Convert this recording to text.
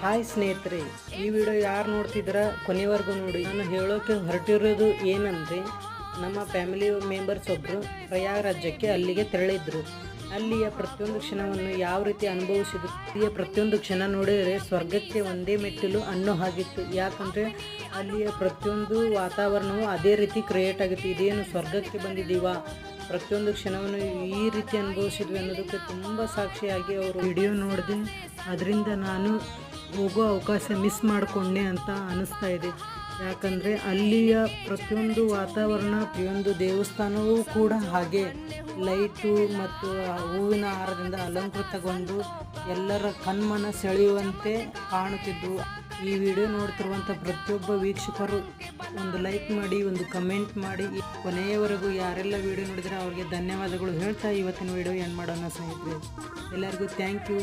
Hi ಸ್ನೇಹಿತರೆ, ಈ video ಯಾರು ನೋಡ್ತಿದ್ರ ಕೊನೆವರೆಗೂ ನೋಡಿ. ನಾನು ಹೇಳೋಕೆ ಹೊರಟಿರೋದು ಏನಂದರೆ, ನಮ್ಮ ಫ್ಯಾಮಿಲಿ ಮೆಂಬರ್ಸ್ ಒಬ್ಬರು ಪ್ರಯಾಗ ರಾಜ್ಯಕ್ಕೆ ಅಲ್ಲಿಗೆ ತೆರಳಿದ್ರು. ಅಲ್ಲಿಯ ಪ್ರತಿಯೊಂದು ಕ್ಷಣವನ್ನು ಯಾವ ರೀತಿ ಅನುಭವಿಸಿದ್ರು? ಅಲ್ಲಿಯ ಪ್ರತಿಯೊಂದು ಕ್ಷಣ ನೋಡಿದರೆ ಸ್ವರ್ಗಕ್ಕೆ ಒಂದೇ ಮೆಟ್ಟಿಲು ಅನ್ನೋ ಹಾಗಿತ್ತು. ಯಾಕಂದರೆ ಅಲ್ಲಿಯ ಪ್ರತಿಯೊಂದು ವಾತಾವರಣವು ಅದೇ ರೀತಿ ಕ್ರಿಯೇಟ್ ಆಗಿತ್ತು. ಇದೇನು ಸ್ವರ್ಗಕ್ಕೆ ಬಂದಿದ್ದೀವಾ? ಪ್ರತಿಯೊಂದು ಕ್ಷಣವನ್ನು ಈ ರೀತಿ ಅನುಭವಿಸಿದ್ವಿ ಅನ್ನೋದಕ್ಕೆ ತುಂಬ ಸಾಕ್ಷಿಯಾಗಿ ಅವರು ವಿಡಿಯೋ ನೋಡಿದೆ, ಅದರಿಂದ ನಾನು ಹೋಗೋ ಅವಕಾಶ ಮಿಸ್ ಮಾಡಿಕೊಂಡೆ ಅಂತ ಅನ್ನಿಸ್ತಾ ಇದೆ. ಯಾಕಂದರೆ ಅಲ್ಲಿಯ ಪ್ರತಿಯೊಂದು ವಾತಾವರಣ, ಪ್ರತಿಯೊಂದು ದೇವಸ್ಥಾನವೂ ಕೂಡ ಹಾಗೆ ಲೈಟು ಮತ್ತು ಹೂವಿನ ಹಾರದಿಂದ ಅಲಂಕೃತಗೊಂಡು ಎಲ್ಲರ ಕಣ್ಮನ ಸೆಳೆಯುವಂತೆ ಕಾಣುತ್ತಿದ್ದವು ಈ ವಿಡಿಯೋ ನೋಡ್ತಿರುವಂಥ ಪ್ರತಿಯೊಬ್ಬ ವೀಕ್ಷಕರು ಒಂದು ಲೈಕ್ ಮಾಡಿ, ಒಂದು ಕಮೆಂಟ್ ಮಾಡಿ. ಕೊನೆಯವರೆಗೂ ಯಾರೆಲ್ಲ ವಿಡಿಯೋ ನೋಡಿದರೆ ಅವ್ರಿಗೆ ಧನ್ಯವಾದಗಳು ಹೇಳ್ತಾ ಇವತ್ತಿನ ವಿಡಿಯೋ ಏನು ಮಾಡೋಣ ಸ್ನೇಹಿತರೆ. ಎಲ್ಲರಿಗೂ ಥ್ಯಾಂಕ್ ಯು